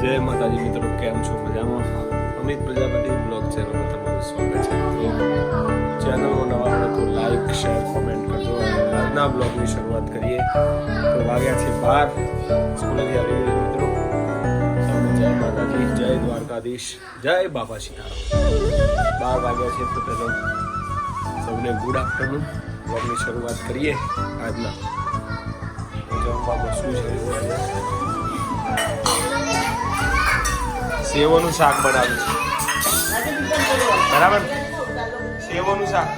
જય માતાજી મિત્રો, કેમ છો? મજામાં? અમિત પ્રજાપતિ બ્લોગ ચેનલમાં તમારું સ્વાગત છે. તો ચેનલમાં નવા હોય તો લાઈક, શેર, કોમેન્ટ કરજો આજના બ્લોગની શરૂઆત કરીએ. તો વાગ્યા છે બાર. સ્કૂલેથી આવી ગયું મિત્રો. જય માતાજી, જય દ્વારકાધીશ, જય બાબા સીતારામ. બાર વાગ્યા છે તો પહેલો સૌને ગુડ આફ્ટરનૂન બ્લોગની શરૂઆત કરીએ આજના. જમવામાં શું છે? સેવોનું શાક બનાવ્યું છે. બરાબર? સેવોનું શાક.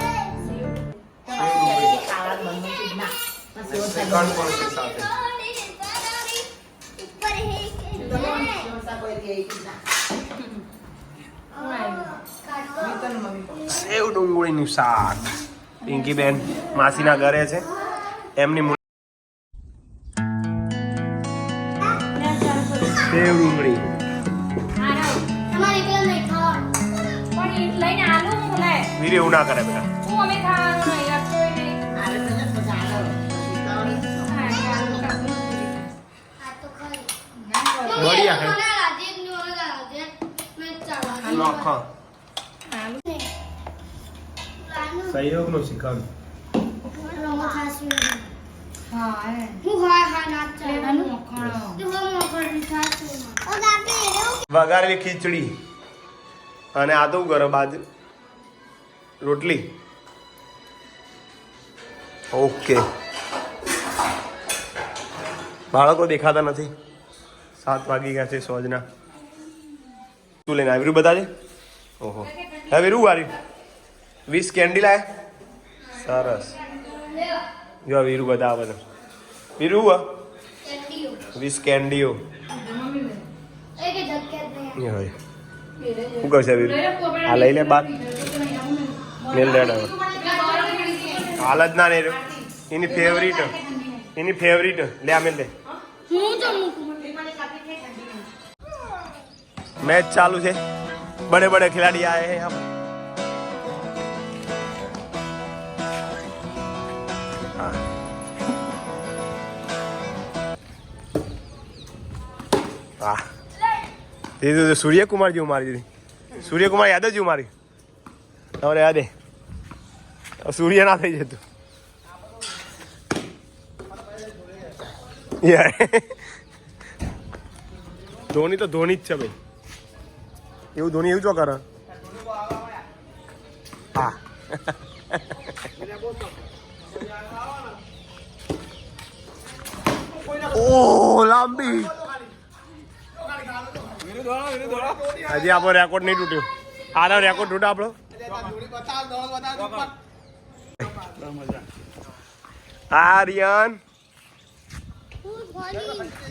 સેવ ડુંગળીનું શાક. પિંકીબેન માસીના ઘરે છે. એમની સેવ ડુંગળી. વીરે એવું ના કરે બેટા બઢિયા હે. નોખા સહયોગનું શ્રીખંડ વઘારેલી ખીચડી અને આદુ ગરમ બાજુ રોટલી. ઓકે. બાળકો દેખાતા નથી. સાત વાગી ગયા છે સોજના. શું લઈને આવ્યું બતાજે ઓહો. હવે વીરું વારી. વીસ કેન્ડી લાય. સરસ. જો વીરું બધા બધા વીરું આ વીસ કેન્ડીઓ. શું કરશે વીરું? આ લઈ લે બાદ મેલ રેડ હવે હાલ જ ના નહીં રહ્યો એની ફેવરિટ એની ફેવરિટ લે આ મેલ લે मैच चालू है बड़े बड़े खिलाड़ी आए हैं हम हाँ। વાહ દીધું તો સૂર્યકુમાર જેવું મારી દીધી સૂર્યકુમાર યાદ જ તમારે યાદ હે સૂર્ય ના થઈ જતું. ધોની તો ધોની જ છે ભાઈ. એવું ધોની એવું જો કરે? હા. ઓ લાંબી. હજી આપણો રેકોર્ડ નહીં તૂટ્યો. આનો રેકોર્ડ તૂટે આપણો. આર્યન.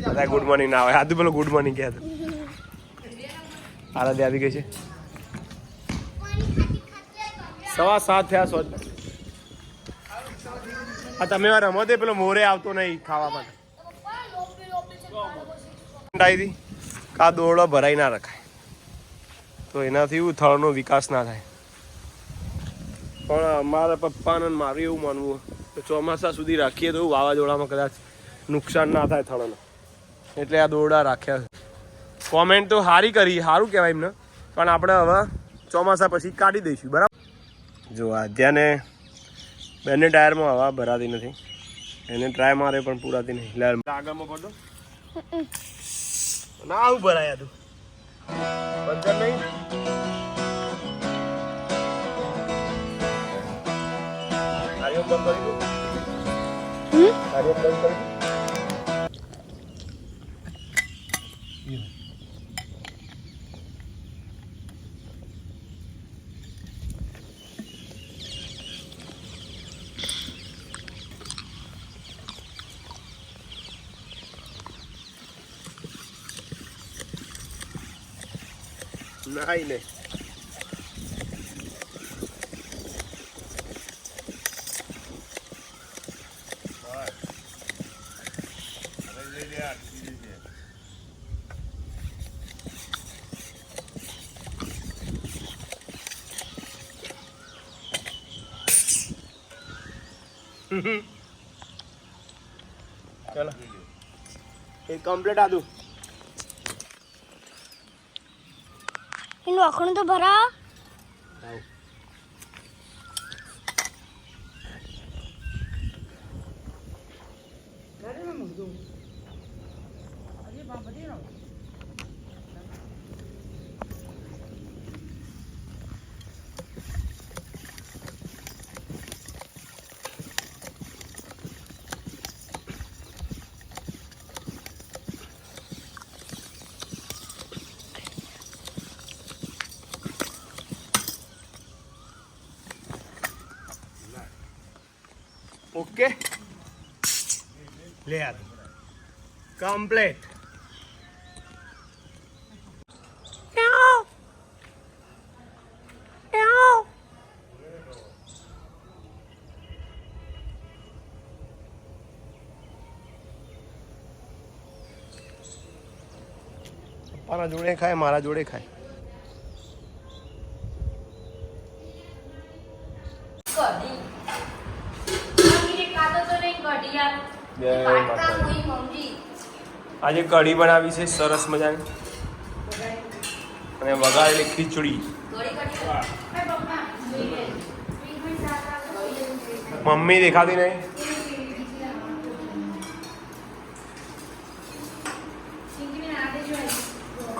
બધા ગુડ મોર્નિંગ ના આવે આદુ પેલો ગુડ મોર્નિંગ કહેતો આરાધ્યા આવી ગઈ છે. સવા સાત થયા સો આ તમે રમો તે પેલો મોરે આવતો નહીં ખાવા માટે. દોરડો ભરાઈ ના રખાય. તો એનાથી થળનો વિકાસ ના થાય. પણ મારા પપ્પાને મારું એવું માનવું કે ચોમાસા સુધી રાખીએ તો વાવાઝોડામાં કદાચ નુકસાન ના થાય થળને. એટલે આ દોરડા રાખ્યા છે. કોમેન્ટ તો સારી કરી સારું કહેવાય એમને. પણ આપણે હવે ચોમાસા પછી કાઢી દઈશું બરાબર? જો અત્યારે બંને ટાયરમાં હવા ભરાતી નથી. એને ટ્રાય મારે પણ પૂરાતી નહીં. એટલે આગળમાં પડતો ના આવું ભરાયા તું. પંચર નહીં. કાર્યો બંધ કરી દઉં કાર્યો બંધ કરી દઉં નહીં ચલો. એ કમ્પ્લીટ આદુ એનું અખણું તો ભરા આવ. ઓકે? લે કમ્પ્લીટ મારા જોડે ખાય મારા જોડે ખાય કઢી મમ્મીને કાતો તો નહીં કઢી યાર જય માતાજી. આજે કઢી બનાવી છે સરસ મજાની. અને વઘારેલી ખીચડી. થોડી કઢી એ પપ્પા જોઈએ મમ્મી દેખાતી નહીં?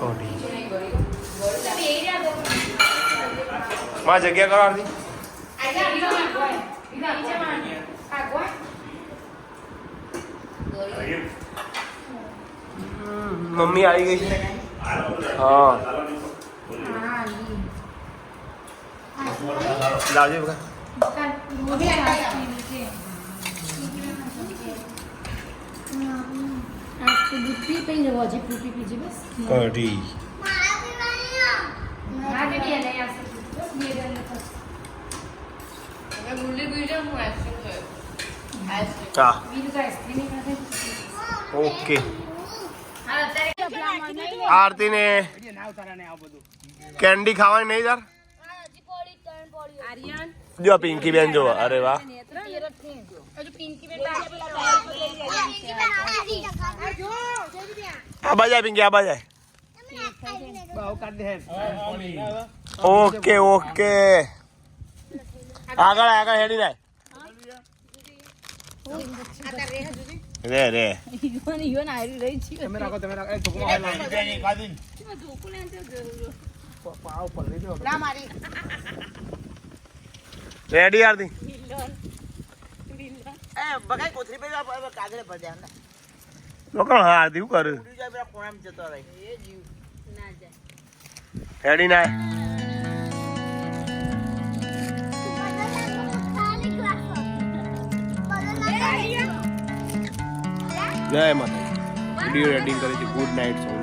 કઢી. માં જગ્યા કરો આરતી મમ્મી આવી ગઈ. છે હા. લાવજે બકા. કઢી. ઓકે. આરતી ને કેન્ડી ખાવાની નહીં યાર? જો પિંકી બેન જો અરે વાહ. આ બાજાય પિંકી, આ ઓકે ઓકે. આગળ આગળ હેડી જાય. રે રે. રેડી આરતી? બગાઈ કોથરી પે કાગળે ભર દે લોકો હા આરતી શું કરે? પેલા કોણામાં જતો રહે. હેડી ના જય. માતા વીડિયો એડિંગ કરે છે. Good night song